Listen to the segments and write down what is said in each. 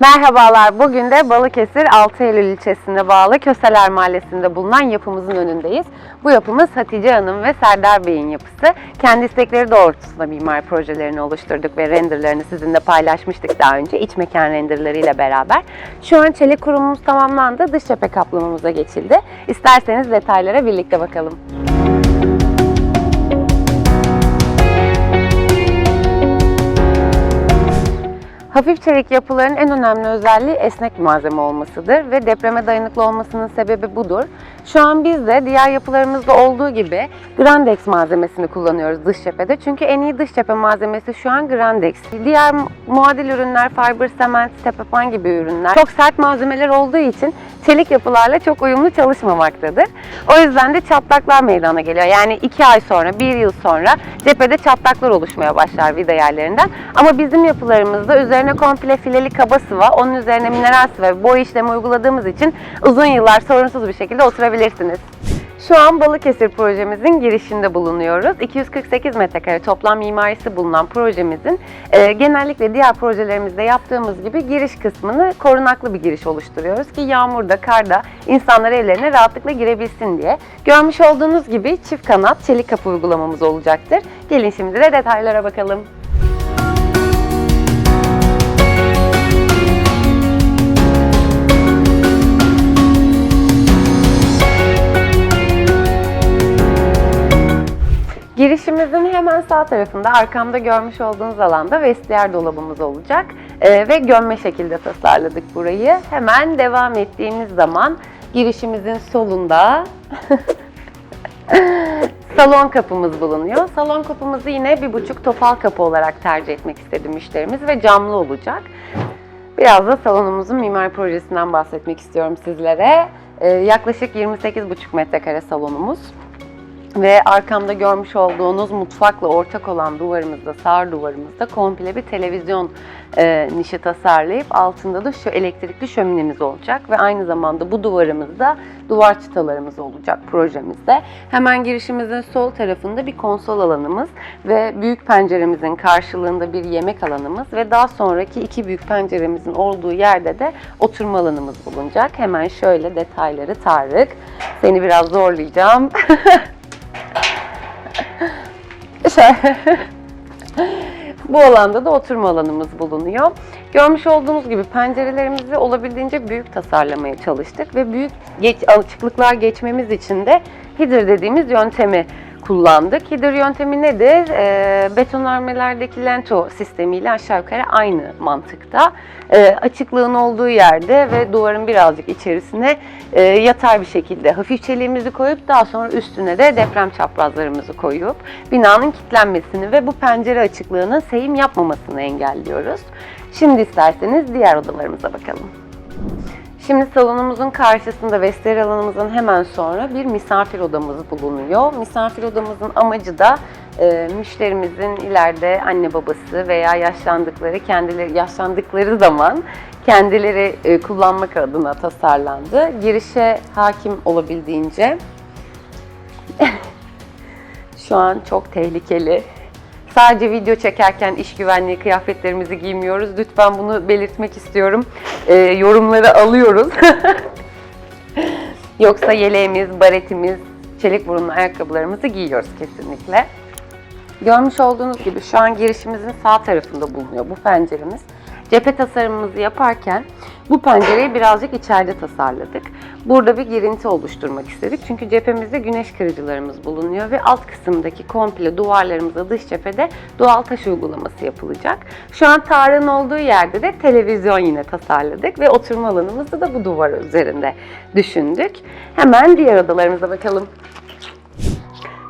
Merhabalar. Bugün de Balıkesir 6 Eylül ilçesine bağlı Köseler Mahallesi'nde bulunan yapımızın önündeyiz. Bu yapımız Hatice Hanım ve Serdar Bey'in yapısı. Kendi istekleri doğrultusunda mimari projelerini oluşturduk ve renderlerini sizinle paylaşmıştık daha önce iç mekan renderleriyle beraber. Şu an çelik kurumumuz tamamlandı. Dış cephe kaplamamıza geçildi. İsterseniz detaylara birlikte bakalım. Hafif çelik yapıların en önemli özelliği esnek malzeme olmasıdır ve depreme dayanıklı olmasının sebebi budur. Şu an biz de diğer yapılarımızda olduğu gibi Grandex malzemesini kullanıyoruz dış cephede. Çünkü en iyi dış cephe malzemesi şu an Grandex. Diğer muadil ürünler, fiber cement, tepepan gibi ürünler çok sert malzemeler olduğu için çelik yapılarla çok uyumlu çalışmamaktadır. O yüzden de çatlaklar meydana geliyor. Yani 2 ay sonra, 1 yıl sonra cephede çatlaklar oluşmaya başlar vida yerlerinden. Ama bizim yapılarımızda üzerine komple fileli kaba sıva, onun üzerine mineral sıva ve boya işlemi uyguladığımız için uzun yıllar sorunsuz bir şekilde oturabilirsiniz. Şu an Balıkesir projemizin girişinde bulunuyoruz. 248 metrekare toplam mimarisi bulunan projemizin e, genellikle diğer projelerimizde yaptığımız gibi giriş kısmını korunaklı bir giriş oluşturuyoruz ki yağmurda, karda insanlar evlerine rahatlıkla girebilsin diye. Görmüş olduğunuz gibi çift kanat çelik kapı uygulamamız olacaktır. Gelin şimdi de detaylara bakalım. Girişimizin hemen sağ tarafında arkamda görmüş olduğunuz alanda vestiyer dolabımız olacak. Ee, ve gömme şekilde tasarladık burayı. Hemen devam ettiğimiz zaman girişimizin solunda salon kapımız bulunuyor. Salon kapımızı yine bir buçuk topal kapı olarak tercih etmek istedi müşterimiz ve camlı olacak. Biraz da salonumuzun mimari projesinden bahsetmek istiyorum sizlere. Ee, yaklaşık 28,5 metrekare salonumuz. Ve arkamda görmüş olduğunuz mutfakla ortak olan duvarımızda, sağır duvarımızda komple bir televizyon e, nişi tasarlayıp altında da şu elektrikli şöminemiz olacak ve aynı zamanda bu duvarımızda duvar çıtalarımız olacak projemizde. Hemen girişimizin sol tarafında bir konsol alanımız ve büyük penceremizin karşılığında bir yemek alanımız ve daha sonraki iki büyük penceremizin olduğu yerde de oturma alanımız bulunacak. Hemen şöyle detayları Tarık. Seni biraz zorlayacağım. Bu alanda da oturma alanımız bulunuyor. Görmüş olduğunuz gibi pencerelerimizi olabildiğince büyük tasarlamaya çalıştık ve büyük geç, açıklıklar geçmemiz için de hidir dediğimiz yöntemi kullandık. Hidir yöntemi nedir? E, betonarmelerdeki lento sistemiyle aşağı yukarı aynı mantıkta. E, açıklığın olduğu yerde ve duvarın birazcık içerisine e, yatay bir şekilde hafif çeliğimizi koyup daha sonra üstüne de deprem çaprazlarımızı koyup binanın kilitlenmesini ve bu pencere açıklığının seyim yapmamasını engelliyoruz. Şimdi isterseniz diğer odalarımıza bakalım. Şimdi salonumuzun karşısında vestiyer alanımızın hemen sonra bir misafir odamız bulunuyor. Misafir odamızın amacı da e, müşterimizin ileride anne babası veya yaşlandıkları kendileri yaşlandıkları zaman kendileri e, kullanmak adına tasarlandı. Girişe hakim olabildiğince şu an çok tehlikeli. Sadece video çekerken iş güvenliği kıyafetlerimizi giymiyoruz. Lütfen bunu belirtmek istiyorum. Ee, yorumları alıyoruz. Yoksa yeleğimiz, baretimiz, çelik burunlu ayakkabılarımızı giyiyoruz kesinlikle. Görmüş olduğunuz gibi şu an girişimizin sağ tarafında bulunuyor bu penceremiz. Cephe tasarımımızı yaparken bu pencereyi birazcık içeride tasarladık. Burada bir girinti oluşturmak istedik. Çünkü cephemizde güneş kırıcılarımız bulunuyor ve alt kısımdaki komple duvarlarımıza dış cephede doğal taş uygulaması yapılacak. Şu an Tarık'ın olduğu yerde de televizyon yine tasarladık ve oturma alanımızı da bu duvar üzerinde düşündük. Hemen diğer odalarımıza bakalım.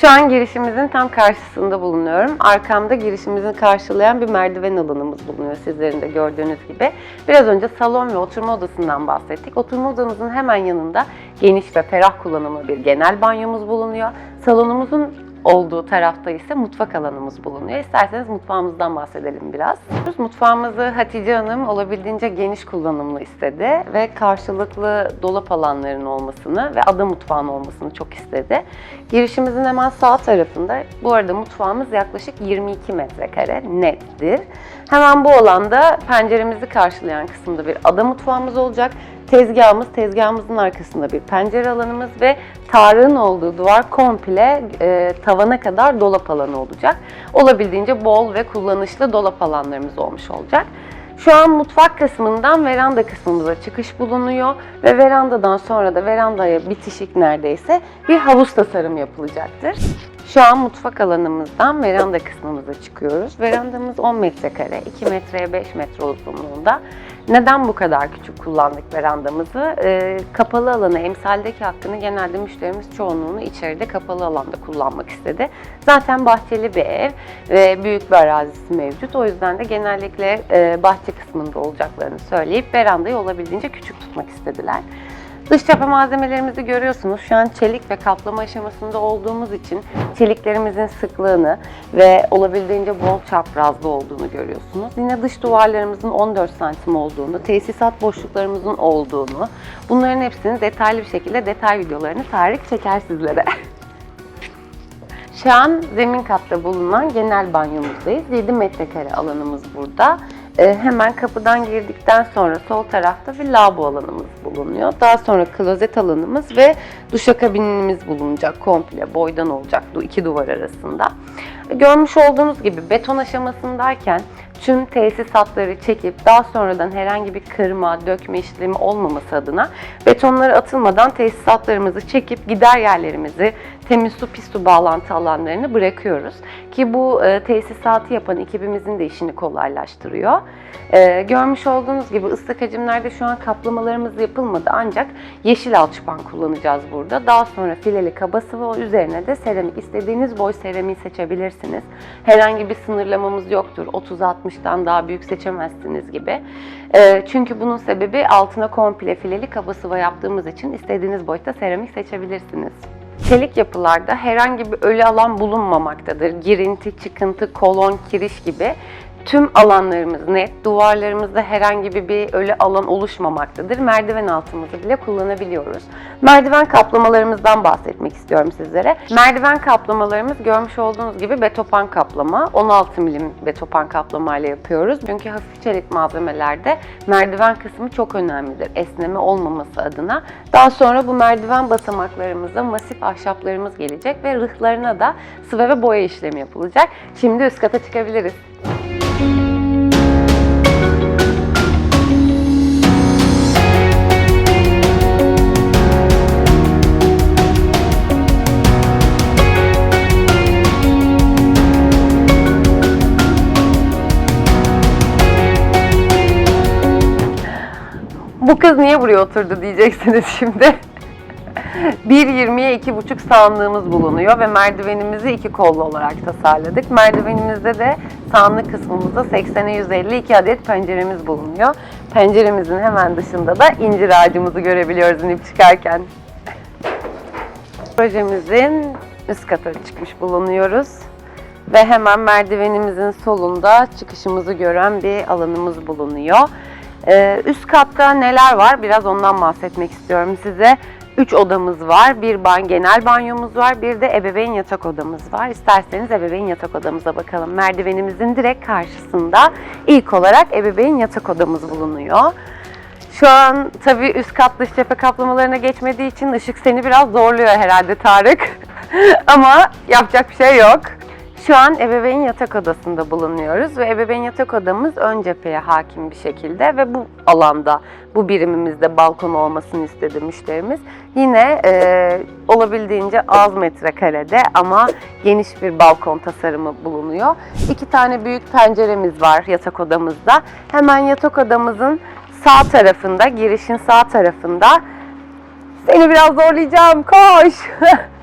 Şu an girişimizin tam karşısında bulunuyorum. Arkamda girişimizi karşılayan bir merdiven alanımız bulunuyor sizlerin de gördüğünüz gibi. Biraz önce salon ve oturma odasından bahsettik. Oturma odamızın hemen yanında geniş ve ferah kullanımlı bir genel banyomuz bulunuyor. Salonumuzun olduğu tarafta ise mutfak alanımız bulunuyor. İsterseniz mutfağımızdan bahsedelim biraz. Mutfağımızı Hatice Hanım olabildiğince geniş kullanımlı istedi ve karşılıklı dolap alanlarının olmasını ve ada mutfağının olmasını çok istedi. Girişimizin hemen sağ tarafında, bu arada mutfağımız yaklaşık 22 metrekare nettir. Hemen bu alanda penceremizi karşılayan kısımda bir ada mutfağımız olacak. Tezgahımız, tezgahımızın arkasında bir pencere alanımız ve tarığın olduğu duvar komple e, tavana kadar dolap alanı olacak. Olabildiğince bol ve kullanışlı dolap alanlarımız olmuş olacak. Şu an mutfak kısmından veranda kısmımıza çıkış bulunuyor ve verandadan sonra da verandaya bitişik neredeyse bir havuz tasarımı yapılacaktır. Şu an mutfak alanımızdan veranda kısmımıza çıkıyoruz. Verandamız 10 metrekare, 2 metreye 5 metre uzunluğunda. Neden bu kadar küçük kullandık verandamızı? Ee, kapalı alanı, emsaldeki hakkını genelde müşterimiz çoğunluğunu içeride kapalı alanda kullanmak istedi. Zaten bahçeli bir ev ve büyük bir arazisi mevcut. O yüzden de genellikle e, bahçe kısmında olacaklarını söyleyip verandayı olabildiğince küçük tutmak istediler. Dış cephe malzemelerimizi görüyorsunuz. Şu an çelik ve kaplama aşamasında olduğumuz için çeliklerimizin sıklığını ve olabildiğince bol çaprazlı olduğunu görüyorsunuz. Yine dış duvarlarımızın 14 santim olduğunu, tesisat boşluklarımızın olduğunu, bunların hepsini detaylı bir şekilde detay videolarını Tarık çeker sizlere. Şu an zemin katta bulunan genel banyomuzdayız. 7 metrekare alanımız burada. Ee, hemen kapıdan girdikten sonra sol tarafta bir lavabo alanımız bulunuyor. Daha sonra klozet alanımız ve duşakabinimiz bulunacak. Komple boydan olacak bu iki duvar arasında. Görmüş olduğunuz gibi beton aşamasındayken tüm tesisatları çekip daha sonradan herhangi bir kırma, dökme işlemi olmaması adına betonları atılmadan tesisatlarımızı çekip gider yerlerimizi, temiz su pis su bağlantı alanlarını bırakıyoruz. Ki bu e, tesisatı yapan ekibimizin de işini kolaylaştırıyor. E, görmüş olduğunuz gibi ıslak hacimlerde şu an kaplamalarımız yapılmadı ancak yeşil alçıpan kullanacağız burada. Daha sonra fileli kaba sıvı üzerine de seramik. istediğiniz boy seramiği seçebilirsiniz. Herhangi bir sınırlamamız yoktur. 30-60'dan daha büyük seçemezsiniz gibi. E, çünkü bunun sebebi altına komple fileli kaba sıva yaptığımız için istediğiniz boyutta seramik seçebilirsiniz. Çelik yapılarda herhangi bir ölü alan bulunmamaktadır. Girinti, çıkıntı, kolon, kiriş gibi tüm alanlarımız net, duvarlarımızda herhangi bir, ölü alan oluşmamaktadır. Merdiven altımızı bile kullanabiliyoruz. Merdiven kaplamalarımızdan bahsetmek istiyorum sizlere. Merdiven kaplamalarımız görmüş olduğunuz gibi betopan kaplama. 16 milim betopan kaplama ile yapıyoruz. Çünkü hafif çelik malzemelerde merdiven kısmı çok önemlidir. Esneme olmaması adına. Daha sonra bu merdiven basamaklarımızda masif ahşaplarımız gelecek ve rıhlarına da sıva ve boya işlemi yapılacak. Şimdi üst kata çıkabiliriz. Bu kız niye buraya oturdu diyeceksiniz şimdi. 1.20'ye 2.5 sağanlığımız bulunuyor ve merdivenimizi iki kollu olarak tasarladık. Merdivenimizde de sağanlık kısmımızda 80'e 152 adet penceremiz bulunuyor. Penceremizin hemen dışında da incir ağacımızı görebiliyoruz inip çıkarken. Projemizin üst kata çıkmış bulunuyoruz. Ve hemen merdivenimizin solunda çıkışımızı gören bir alanımız bulunuyor. Ee, üst katta neler var? Biraz ondan bahsetmek istiyorum size. 3 odamız var. Bir ban genel banyomuz var. Bir de ebeveyn yatak odamız var. İsterseniz ebeveyn yatak odamıza bakalım. Merdivenimizin direkt karşısında ilk olarak ebeveyn yatak odamız bulunuyor. Şu an tabii üst kat dış cephe kaplamalarına geçmediği için ışık seni biraz zorluyor herhalde Tarık. Ama yapacak bir şey yok. Şu an ebeveyn yatak odasında bulunuyoruz ve ebeveyn yatak odamız ön cepheye hakim bir şekilde ve bu alanda bu birimimizde balkon olmasını istedi müşterimiz. Yine e, olabildiğince az metrekarede ama geniş bir balkon tasarımı bulunuyor. İki tane büyük penceremiz var yatak odamızda. Hemen yatak odamızın sağ tarafında, girişin sağ tarafında seni biraz zorlayacağım, koş!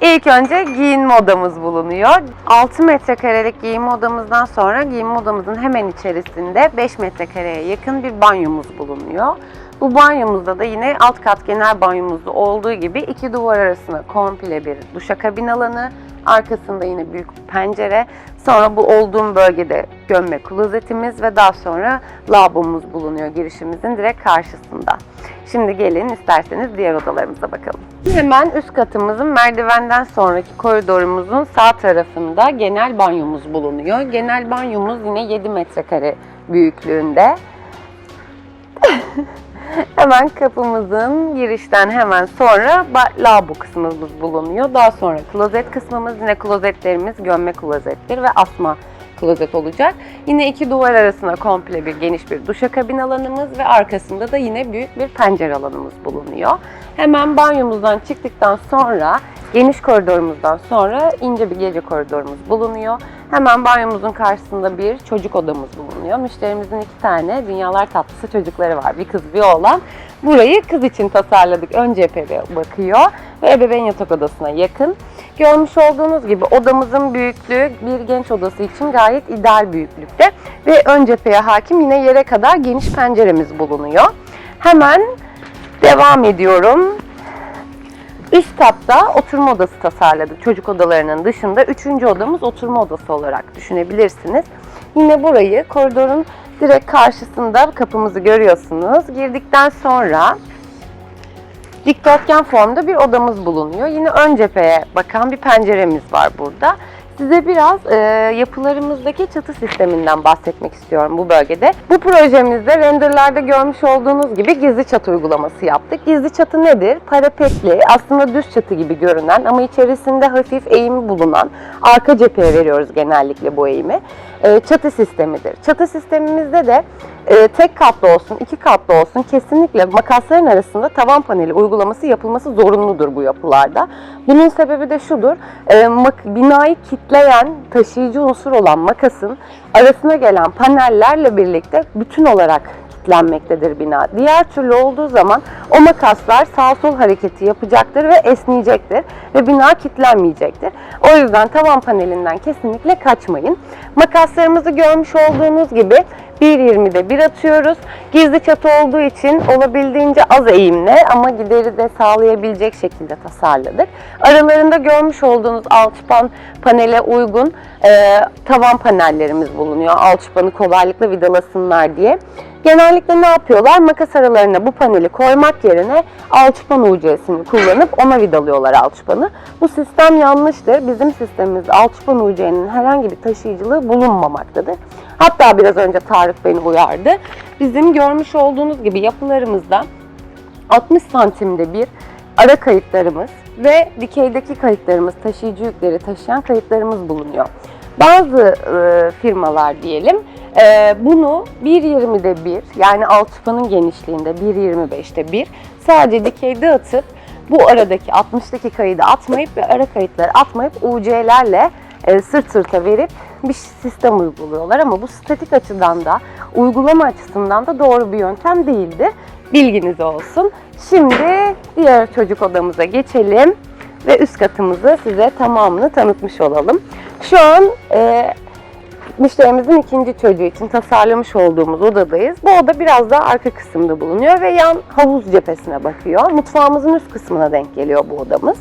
İlk önce giyinme odamız bulunuyor. 6 metrekarelik giyinme odamızdan sonra giyinme odamızın hemen içerisinde 5 metrekareye yakın bir banyomuz bulunuyor. Bu banyomuzda da yine alt kat genel banyomuzda olduğu gibi iki duvar arasına komple bir duşakabin alanı, arkasında yine büyük pencere, sonra bu olduğum bölgede gömme klozetimiz ve daha sonra lavabomuz bulunuyor girişimizin direkt karşısında. Şimdi gelin isterseniz diğer odalarımıza bakalım. Hemen üst katımızın merdivenden sonraki koridorumuzun sağ tarafında genel banyomuz bulunuyor. Genel banyomuz yine 7 metrekare büyüklüğünde. hemen kapımızın girişten hemen sonra lavabo kısmımız bulunuyor. Daha sonra klozet kısmımız yine klozetlerimiz gömme klozettir ve asma klozet olacak. Yine iki duvar arasına komple bir geniş bir duşakabin alanımız ve arkasında da yine büyük bir pencere alanımız bulunuyor. Hemen banyomuzdan çıktıktan sonra geniş koridorumuzdan sonra ince bir gece koridorumuz bulunuyor. Hemen banyomuzun karşısında bir çocuk odamız bulunuyor. Müşterimizin iki tane dünyalar tatlısı çocukları var. Bir kız bir oğlan. Burayı kız için tasarladık. Ön cephede bakıyor ve ebeveyn yatak odasına yakın. Görmüş olduğunuz gibi odamızın büyüklüğü bir genç odası için gayet ideal büyüklükte ve ön cepheye hakim yine yere kadar geniş penceremiz bulunuyor. Hemen devam ediyorum. Üst katta oturma odası tasarladık çocuk odalarının dışında. Üçüncü odamız oturma odası olarak düşünebilirsiniz. Yine burayı koridorun direkt karşısında kapımızı görüyorsunuz. Girdikten sonra dikdörtgen formda bir odamız bulunuyor. Yine ön cepheye bakan bir penceremiz var burada. Size biraz e, yapılarımızdaki çatı sisteminden bahsetmek istiyorum bu bölgede. Bu projemizde renderlarda görmüş olduğunuz gibi gizli çatı uygulaması yaptık. Gizli çatı nedir? Parapetli, aslında düz çatı gibi görünen ama içerisinde hafif eğimi bulunan arka cepheye veriyoruz genellikle bu eğimi. E, çatı sistemidir. Çatı sistemimizde de e, tek katlı olsun, iki katlı olsun kesinlikle makasların arasında tavan paneli uygulaması yapılması zorunludur bu yapılarda. Bunun sebebi de şudur, e, binayı kitleyen, taşıyıcı unsur olan makasın arasına gelen panellerle birlikte bütün olarak kilitlenmektedir bina. Diğer türlü olduğu zaman o makaslar sağ sol hareketi yapacaktır ve esneyecektir ve bina kilitlenmeyecektir. O yüzden tavan panelinden kesinlikle kaçmayın. Makaslarımızı görmüş olduğunuz gibi 1.20'de bir atıyoruz. Gizli çatı olduğu için olabildiğince az eğimle ama gideri de sağlayabilecek şekilde tasarladık. Aralarında görmüş olduğunuz alçıpan panele uygun e, tavan panellerimiz bulunuyor. Alçıpanı kolaylıkla vidalasınlar diye. Genellikle ne yapıyorlar? Makas aralarına bu paneli koymak yerine alçıpan UC'sini kullanıp ona vidalıyorlar alçıpanı. Bu sistem yanlıştır. Bizim sistemimizde alçıpan UC'nin herhangi bir taşıyıcılığı bulunmamaktadır. Hatta biraz önce Tarık beni uyardı. Bizim görmüş olduğunuz gibi yapılarımızda 60 santimde bir ara kayıtlarımız ve dikeydeki kayıtlarımız, taşıyıcı yükleri taşıyan kayıtlarımız bulunuyor. Bazı e, firmalar diyelim e, bunu 1.20'de bir yani alçıpanın genişliğinde 1.25'te bir sadece dikeyde atıp bu aradaki 60'daki kaydı atmayıp ve ara kayıtları atmayıp UC'lerle e, sırt sırta verip bir sistem uyguluyorlar ama bu statik açıdan da uygulama açısından da doğru bir yöntem değildir. Bilginiz olsun. Şimdi diğer çocuk odamıza geçelim ve üst katımızı size tamamını tanıtmış olalım. Şu an e, müşterimizin ikinci çocuğu için tasarlamış olduğumuz odadayız. Bu oda biraz daha arka kısımda bulunuyor ve yan havuz cephesine bakıyor. Mutfağımızın üst kısmına denk geliyor bu odamız.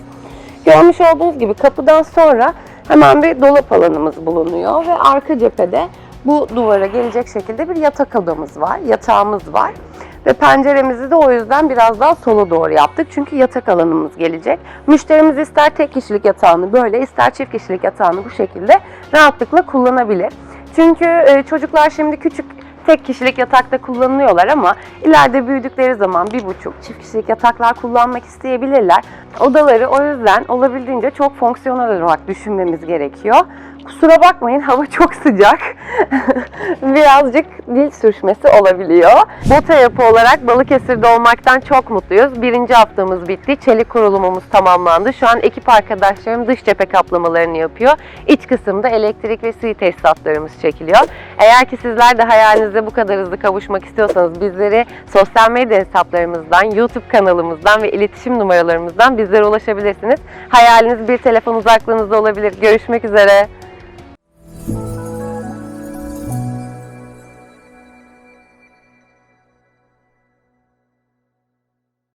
Görmüş olduğunuz gibi kapıdan sonra hemen bir dolap alanımız bulunuyor ve arka cephede bu duvara gelecek şekilde bir yatak odamız var, yatağımız var. Ve penceremizi de o yüzden biraz daha sola doğru yaptık. Çünkü yatak alanımız gelecek. Müşterimiz ister tek kişilik yatağını böyle, ister çift kişilik yatağını bu şekilde rahatlıkla kullanabilir. Çünkü e, çocuklar şimdi küçük tek kişilik yatakta kullanılıyorlar ama ileride büyüdükleri zaman bir buçuk çift kişilik yataklar kullanmak isteyebilirler. Odaları o yüzden olabildiğince çok fonksiyonel olarak düşünmemiz gerekiyor. Kusura bakmayın hava çok sıcak. Birazcık dil sürçmesi olabiliyor. Bota yapı olarak Balıkesir'de olmaktan çok mutluyuz. Birinci haftamız bitti. Çelik kurulumumuz tamamlandı. Şu an ekip arkadaşlarım dış cephe kaplamalarını yapıyor. İç kısımda elektrik ve suyu tesisatlarımız çekiliyor. Eğer ki sizler de hayalinize bu kadar hızlı kavuşmak istiyorsanız bizleri sosyal medya hesaplarımızdan, YouTube kanalımızdan ve iletişim numaralarımızdan bizlere ulaşabilirsiniz. Hayaliniz bir telefon uzaklığınızda olabilir. Görüşmek üzere.